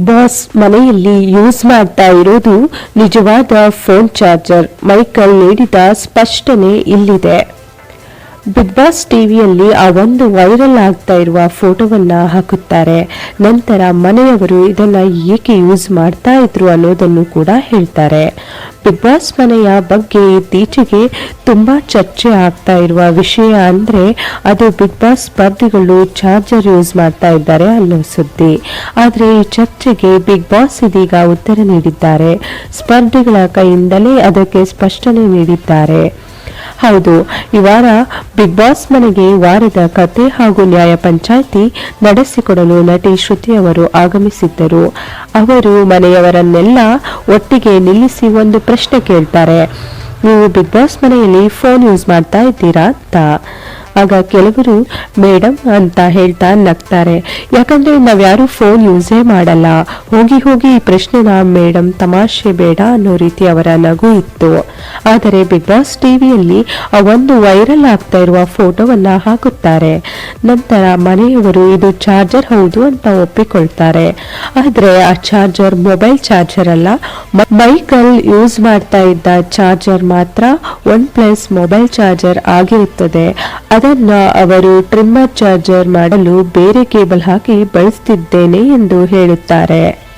Big Boss ಮನೆಯಲ್ಲಿ use ಮಾಡ್ತಾ ಇರೋದು ನಿಜವಾದ ಫೋನ್ ಚಾರ್ಜರ್. ಮೈಕಲ್ ನೀಡಿದ ಸ್ಪಷ್ಟನೆ ಇಲ್ಲಿದೆ. ಬಿಗ್ ಬಾಸ್ ಟಿವಿಯಲ್ಲಿ ಆ ಒಂದು ವೈರಲ್ ಆಗ್ತಾ ಇರುವ ಫೋಟೋವನ್ನ ಹಾಕುತ್ತಾರೆ. ನಂತರ ಮನೆಯವರು ಇದನ್ನ ಏಕೆ ಯೂಸ್ ಮಾಡ್ತಾ ಇದ್ರು ಅನ್ನೋದನ್ನು ಕೂಡ ಹೇಳ್ತಾರೆ. ಬಿಗ್ ಬಾಸ್ ಮನೆಯ ಬಗ್ಗೆ ಇತ್ತೀಚೆಗೆ ತುಂಬಾ ಚರ್ಚೆ ಆಗ್ತಾ ಇರುವ ವಿಷಯ ಅಂದ್ರೆ ಅದು ಬಿಗ್ ಬಾಸ್ ಸ್ಪರ್ಧಿಗಳು ಚಾರ್ಜರ್ ಯೂಸ್ ಮಾಡ್ತಾ ಇದ್ದಾರೆ ಅನ್ನೋ ಸುದ್ದಿ. ಆದ್ರೆ ಈ ಚರ್ಚೆಗೆ ಬಿಗ್ ಬಾಸ್ ಇದೀಗ ಉತ್ತರ ನೀಡಿದ್ದಾರೆ. ಸ್ಪರ್ಧಿಗಳ ಕೈಯಿಂದಲೇ ಅದಕ್ಕೆ ಸ್ಪಷ್ಟನೆ ನೀಡಿದ್ದಾರೆ. ಹೌದು. ಈ ವಾರ ಬಿಗ್ ಬಾಸ್ ಮನೆಗೆ ವಾರದ ಕತೆ ಹಾಗೂ ನ್ಯಾಯ ಪಂಚಾಯಿತಿ ನಡೆಸಿಕೊಡಲು ನಟಿ ಶ್ರುತಿ ಅವರು ಆಗಮಿಸಿದ್ದರು. ಅವರು ಮನೆಯವರನ್ನೆಲ್ಲ ಒಟ್ಟಿಗೆ ನಿಲ್ಲಿಸಿ ಒಂದು ಪ್ರಶ್ನೆ ಕೇಳ್ತಾರೆ. ನೀವು ಬಿಗ್ ಬಾಸ್ ಮನೆಯಲ್ಲಿ ಫೋನ್ ಯೂಸ್ ಮಾಡ್ತಾ ಇದ್ದೀರಾ ಅಂತ. ಆಗ ಕೆಲವರು ಮೇಡಮ್ ಅಂತ ಹೇಳ್ತಾ ನಗ್ತಾರೆ. ಯಾಕಂದ್ರೆ ನಾವ್ಯಾರು ಫೋನ್ ಯೂಸೇ ಮಾಡಲ್ಲ. ಹೋಗಿ ಹೋಗಿ ಈ ಪ್ರಶ್ನೆನ ಮೇಡಮ್ ತಮಾಷೆ ಬೇಡ ಅನ್ನೋ ರೀತಿ ಅವರ ನಗು ಇತ್ತು. ಆದರೆ ಬಿಗ್ ಬಾಸ್ ಟಿವಿಯಲ್ಲಿ ಒಂದು ವೈರಲ್ ಆಗ್ತಾ ಇರುವ ಫೋಟೋವನ್ನ ಹಾಕುತ್ತಾರೆ. ನಂತರ ಮನೆಯವರು, ಇದು ಚಾರ್ಜರ್ ಹೌದು ಅಂತ ಒಪ್ಪಿಕೊಳ್ತಾರೆ. ಆದ್ರೆ ಆ ಚಾರ್ಜರ್ ಮೊಬೈಲ್ ಚಾರ್ಜರ್ ಅಲ್ಲ. ಮೈಕಲ್ ಯೂಸ್ ಮಾಡ್ತಾ ಇದ್ದ ಚಾರ್ಜರ್ ಮಾತ್ರ ಒನ್ ಪ್ಲಸ್ ಮೊಬೈಲ್ ಚಾರ್ಜರ್ ಆಗಿರುತ್ತದೆ. ಅದನ್ನ ಅವರು ಟ್ರಿಮ್ಮರ್ ಚಾರ್ಜರ್ ಮಾಡಲು ಬೇರೆ ಕೇಬಲ್ ಹಾಕಿ ಬಳಸ್ತಿದ್ದೇನೆ ಎಂದು ಹೇಳುತ್ತಾರೆ.